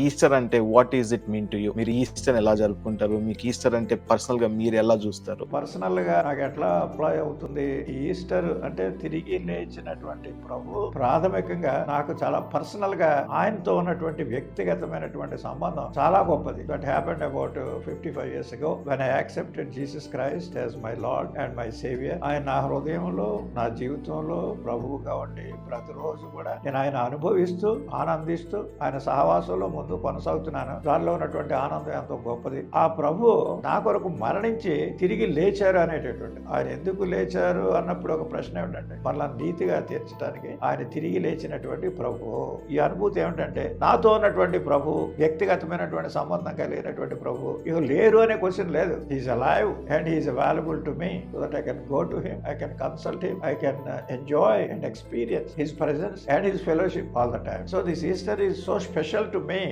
Easter అంటే what is it mean to you మీరు Easter ఎలా జరుపుకుంటారు? మీకు ఈస్టర్ అంటే పర్సనల్గా మీరు ఎలా చూస్తారు? పర్సనల్గా నాకు ఎట్లా అప్లై అవుతుంది? ఈస్టర్ అంటే తిరిగి లేచినటువంటి ప్రభు ప్రాథమికంగా నాకు చాలా పర్సనల్గా ఆయనతో ఉన్నటువంటి వ్యక్తిగతమైనటువంటి సంబంధం చాలా గొప్పది. That happened about fifty five years ago when I accepted Jesus Christ as my Lord and my saviour ఆయన నా హృదయంలో నా జీవితంలో ప్రభువుగా ఉండి ప్రతిరోజు కూడా నేను ఆయన అనుభవిస్తూ ఆనందిస్తూ ఆయన సహవాసంలో ముందు కొనసాగుతున్నాను. దానిలో ఉన్నటువంటి ఆనందం ఎంతో గొప్పది. ఆ ప్రభు నా కొరకు మరణించి తిరిగి లేచారు అనేటటువంటి. ఆయన ఎందుకు లేచారు అన్నప్పుడు ఒక ప్రశ్న ఏమిటంటే మళ్ళా నీతిగా తీర్చడానికి ఆయన తిరిగి లేచినటువంటి ప్రభు. ఈ అనుభూతి ఏమిటంటే నాతో ఉన్నటువంటి ప్రభు వ్యక్తిగతమైనటువంటి సంబంధం కలిగినటువంటి ప్రభు ఇక లేరు అనే క్వశ్చన్ లేదు. Is alive and is available to me so that I can go to him I can consult him I can enjoy and experience his presence and his fellowship all the time so this Easter is so special to me